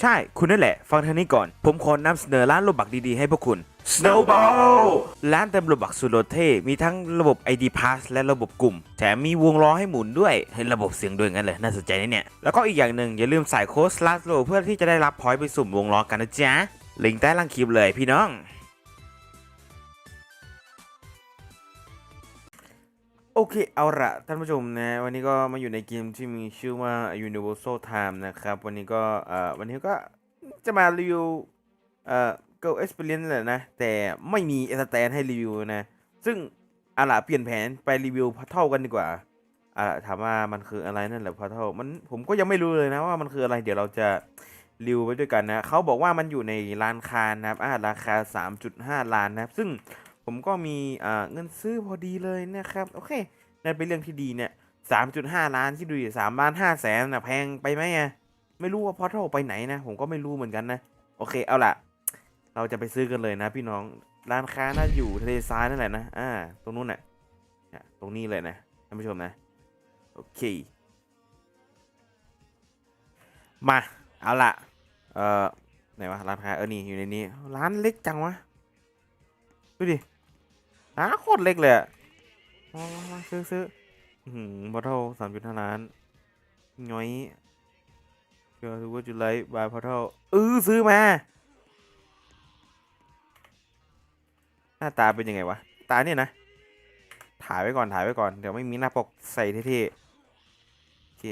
ใช่ คุณนั่นแหละ ฟังทางนี้ก่อน ผมขอนำเสนอร้านโลบักดีๆ ให้พวกคุณ Snowball ร้านเต็มโลบักสุดโลเท่ มีทั้งระบบ ID Pass และระบบกลุ่ม แถมมีวงล้อให้หมุนด้วยเห็นระบบเสียงด้วยงั้นเลย น่าสนใจนะเนี่ย แล้วก็อีกอย่างหนึ่งอย่าลืมใส่โค้ด slash low เพื่อที่จะได้รับพอยต์ไปสุ่มวงล้อกันนะจ๊ะลิงก์ใต้ล่างคลิปเลยพี่น้อง โอเค เอาละท่านผู้ชมนะ วันนี้ก็มาอยู่ในเกมที่มีชื่อว่า Universal Time นะครับ วันนี้ก็เอ่อวันนี้ก็จะมารีวิวเอ่อ Go Experience แหละนะ แต่ไม่มีสแตนให้รีวิวนะ ซึ่งเอาละเปลี่ยนแผนไปรีวิวพัทเทิลกันดีกว่าเอาละถามว่ามันคืออะไรนั่นแหละพัทเทิลมันผมก็ยังไม่รู้เลยนะว่ามันคืออะไร เดี๋ยวเราจะรีวิวไปด้วยกันนะ เขาบอกว่ามันอยู่ในร้านค้านะครับอ่าราคา 3.5 ล้านนะครับ ซึ่ง ผมก็มีเงินซื้อพอดีเลยนะครับ โอเคนั่นเป็นเรื่องที่ดีเนี่ยสามจุดห้าล้านที่ดูดิสามล้านห้าแสนนะแพงไปไหมอะไม่รู้ว่าพอเท่าไปไหนนะ ผมก็ไม่รู้เหมือนกันนะ โอเคเอาล่ะ เราจะไปซื้อกันเลยนะ พี่น้องร้านค้าน่าอยู่ทะเลทรายนั่นแหละนะอ่า ตรงนู้นน่ะเนี่ยตรงนี้เลยนะท่านผู้ชมนะ โอเคมาเอาล่ะ เอ่อไหนวะร้านค้าเออนี่อยู่ในนี้ร้านเล็กจังวะดูดิ ร้าโคตรเล็กเลยมามาซื้อซื้อหือบอทเทิลสามจุดห้าล้านง้อยเชื่อถือว่าจุดไลท์บายพอทเทิลเออซื้อมา หน้าตาเป็นยังไงวะ ตาเนี่ยนะ ถ่ายไว้ก่อนถ่ายไว้ก่อน เดี๋ยวไม่มีหน้าปกใส่เท่ๆโอเค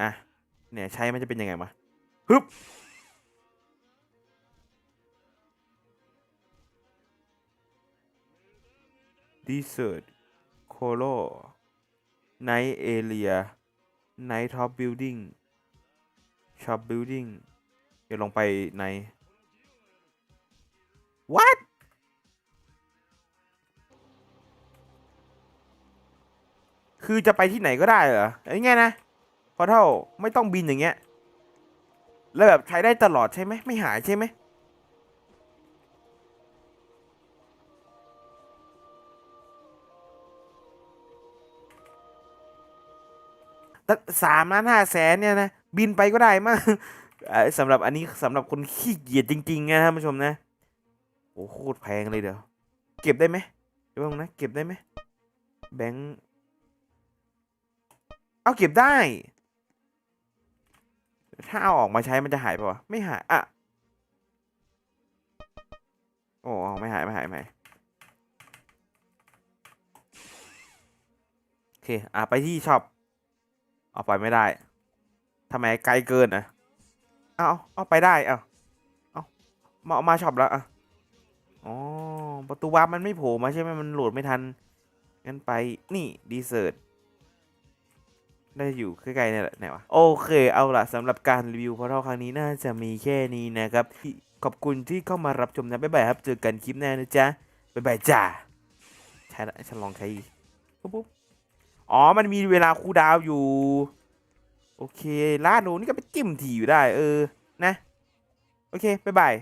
อะ เนี่ยใช้มันจะเป็นยังไงวะฮึบ Desert Colo Night Area Night Top Building Shop Building เดี๋ยวลงไปใน What คือจะไปที่ไหนก็ได้เหรอไอ้ไงนะพอเท่าไม่ต้องบินอย่างเงี้ย แล้วแบบใช้ได้ตลอดใช่ไหม ไม่หายใช่ไหม สามล้านห้าแสนเนี่ยนะ บินไปก็ได้มั้งเอ่อสำหรับอันนี้สำหรับคนขี้เกียจจริงๆนะท่านผู้ชมนะโอ้โหโคตรแพงเลยเดี๋ยว เก็บได้ไหมเดี๋ยวนะ เก็บได้ไหมแบงค์เอาเก็บได้ ถ้าเอาออกมาใช้มันจะหายปะวะไม่หายอะโอ้ไม่หายไม่หายไม่โอเค อะไปที่ช็อป เอาไปไม่ได้ทำไมไกลเกินนะเอาเอาเอาไปได้เอาเอามามาช็อปแล้วอะอ๋อประตูวาร์ปมันไม่โผล่มาใช่ไหมมันโหลดไม่ทันงั้นไปนี่ดีเซอร์ตได้อยู่ใกล้ๆเนี่ยแหละไหนวะโอเคเอาละสำหรับการรีวิวพอร์ทัลครั้งนี้น่าจะมีแค่นี้นะครับ ขอบคุณที่เข้ามารับชมนะบ๊ายบายครับ เจอกันคลิปหน้านะจ๊ะบ๊ายบายจ้าใช่ละฉันลองใช้ปุ๊บ อ๋อ มันมีเวลาคูดาวอยู่ โอเคลาดหนูนี่ก็ไปจิ้มทีอยู่ได้ เออ นะ โอเค บ๊ายบาย